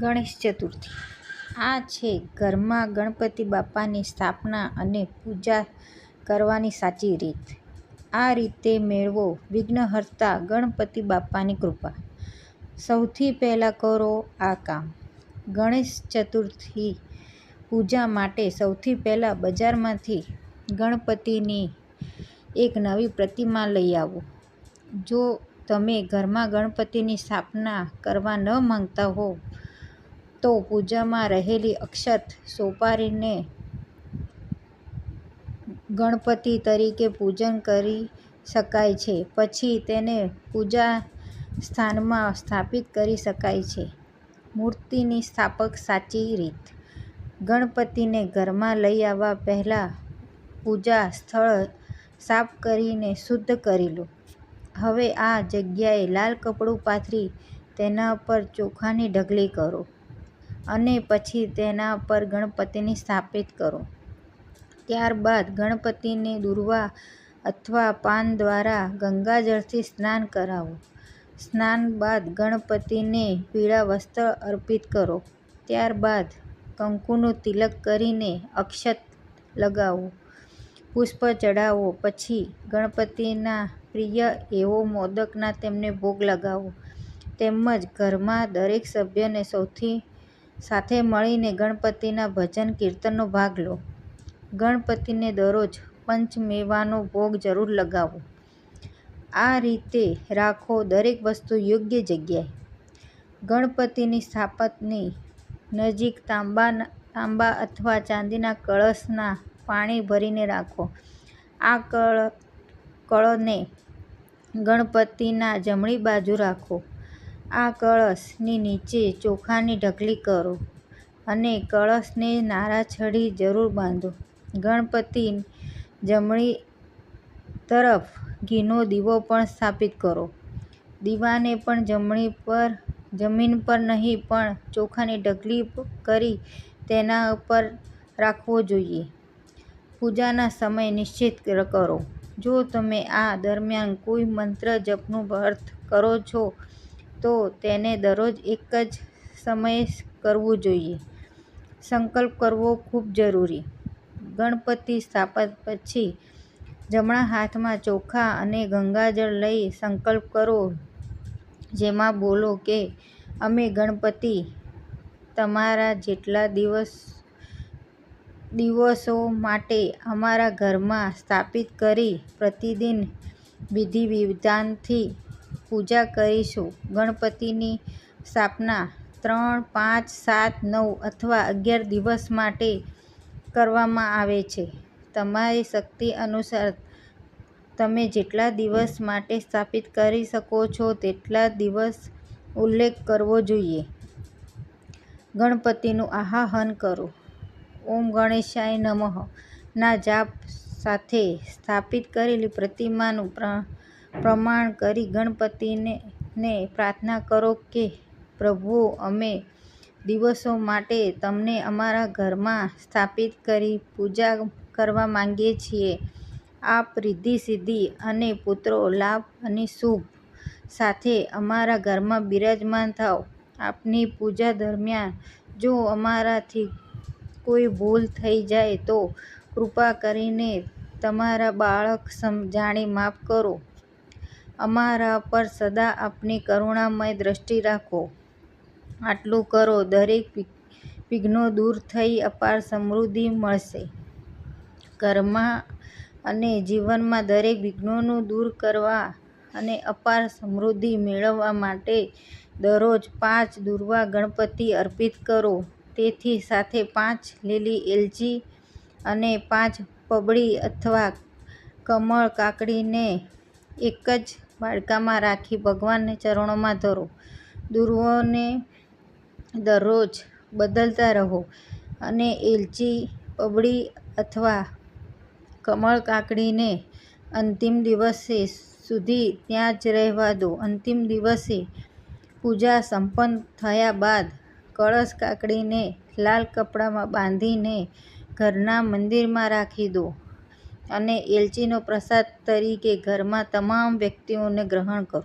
ગણેશ ચતુર્થી આ છે ઘરમાં ગણપતિ બાપાની સ્થાપના અને પૂજા કરવાની સાચી રીત. આ રીતે મેળવો વિઘ્નહર્તા ગણપતિ બાપ્પાની કૃપા. સૌથી પહેલાં કરો આ કામ. ગણેશ ચતુર્થી પૂજા માટે સૌથી પહેલાં બજારમાંથી ગણપતિની એક નવી પ્રતિમા લઈ આવો. જો તમે ઘરમાં ગણપતિની સ્થાપના કરવા ન માંગતા હો તો પૂજામાં રહેલી અક્ષત સોપારીને ગણપતિ તરીકે પૂજન કરી શકાય છે પછી તેને પૂજા સ્થાનમાં સ્થાપિત કરી શકાય છે. મૂર્તિની સ્થાપક સાચી રીત. ગણપતિને ઘરમાં લઈ આવવા પહેલાં પૂજા સ્થળ સાફ કરીને શુદ્ધ કરી લો. હવે આ જગ્યાએ લાલ કપડું પાથરી તેના પર ચોખાની ઢગલી કરો અને પછી તેના પર ગણપતિને સ્થાપિત કરો. ત્યારબાદ ગણપતિને દુર્વા અથવા પાન દ્વારા ગંગાજળથી સ્નાન કરાવો. સ્નાન બાદ ગણપતિને પીળા વસ્ત્ર અર્પિત કરો. ત્યારબાદ કંકુનું તિલક કરીને અક્ષત લગાવો, પુષ્પ ચઢાવો પછી ગણપતિના પ્રિય એવો મોદકના તેમને ભોગ લગાવો તેમજ ઘરમાં દરેક સભ્યને સાથે મળીને ગણપતિના ભજન કીર્તનનો ભાગ લો. ગણપતિને દરરોજ પંચમેવાનો ભોગ જરૂર લગાવો. આ રીતે રાખો દરેક વસ્તુ યોગ્ય જગ્યાએ. ગણપતિની સ્થાપતની નજીક તાંબા અથવા ચાંદીના કળશના પાણી ભરીને રાખો. આ કળ, કળને ગણપતિના જમણી બાજુ રાખો. આ કળશની નીચે ચોખાની ઢગલી કરો અને કળશને નારાછડી જરૂર બાંધો. ગણપતિ જમણી તરફ ઘીનો દીવો પણ સ્થાપિત કરો. દીવાને પણ જમણી પર, જમીન પર નહીં, પણ ચોખાની ઢગલી કરી તેના ઉપર રાખવો જોઈએ. પૂજાના સમય નિશ્ચિત કરો. જો તમે આ દરમિયાન કોઈ મંત્ર જપનું અર્થ કરો છો તો તેને દરરોજ એક જ સમયે કરવું જોઈએ. સંકલ્પ કરવો ખૂબ જરૂરી. ગણપતિ સ્થાપન પછી જમણા હાથમાં ચોખા અને ગંગાજળ લઈ સંકલ્પ કરો, જેમાં બોલો કે, અમે ગણપતિ તમારા જેટલા દિવસ, દિવસો માટે અમારા ઘરમાં સ્થાપિત કરી પ્રતિદિન વિધિ વિધાનથી પૂજા કરીશું. ગણપતિની સ્થાપના ત્રણ, પાંચ, સાત, નવ અથવા અગિયાર દિવસ માટે કરવામાં આવે છે. તમારી શક્તિ અનુસાર તમે જેટલા દિવસ માટે સ્થાપિત કરી શકો છો તેટલા દિવસ ઉલ્લેખ કરવો જોઈએ. ગણપતિનું આહાહન કરો. ઓમ ગણેશાય નમઃ ના જાપ સાથે સ્થાપિત કરેલી પ્રતિમાનું પ્રણામ કરી ગણપતિને પ્રાર્થના કરો કે, પ્રભુ, અમે દિવસો માટે તમને અમારા ઘરમાં સ્થાપિત કરી પૂજા કરવા માંગીએ છીએ. આપ રિદ્ધિ, સિદ્ધિ અને પુત્રો લાભ અને શુભ સાથે અમારા ઘરમાં બિરાજમાન થાઓ. આપની પૂજા દરમિયાન જો અમારાથી કોઈ ભૂલ થઈ જાય તો કૃપા કરીને તમારા બાળક જાણી માફ કરો. અમારા પર સદા આપની કરુણામય દ્રષ્ટિ રાખો. આટલું કરો, દરેક વિઘ્નો દૂર થઈ અપાર સમૃદ્ધિ મળશે. ઘરમાં અને જીવનમાં દરેક વિઘ્નોનું દૂર કરવા અને અપાર સમૃદ્ધિ મેળવવા માટે દરરોજ પાંચ દુર્વા ગણપતિ અર્પિત કરો. તેથી સાથે પાંચ લીલી એલચી અને પાંચ પબડી અથવા કમળ કાકડીને એક જ બાળકામાં રાખી ભગવાનને ચરણોમાં ધરો. દુર્વોને દરરોજ બદલતા રહો અને એલચી, પબડી અથવા કમળ કાકડીને અંતિમ દિવસે સુધી ત્યાં જ રહેવા દો. અંતિમ દિવસે પૂજા સંપન્ન થયા બાદ કળશ કાકડીને લાલ કપડામાં બાંધીને ઘરના મંદિરમાં રાખી દો અને એલચીનો પ્રસાદ તરીકે ઘરમાં તમામ વ્યક્તિઓને ગ્રહણ કરો.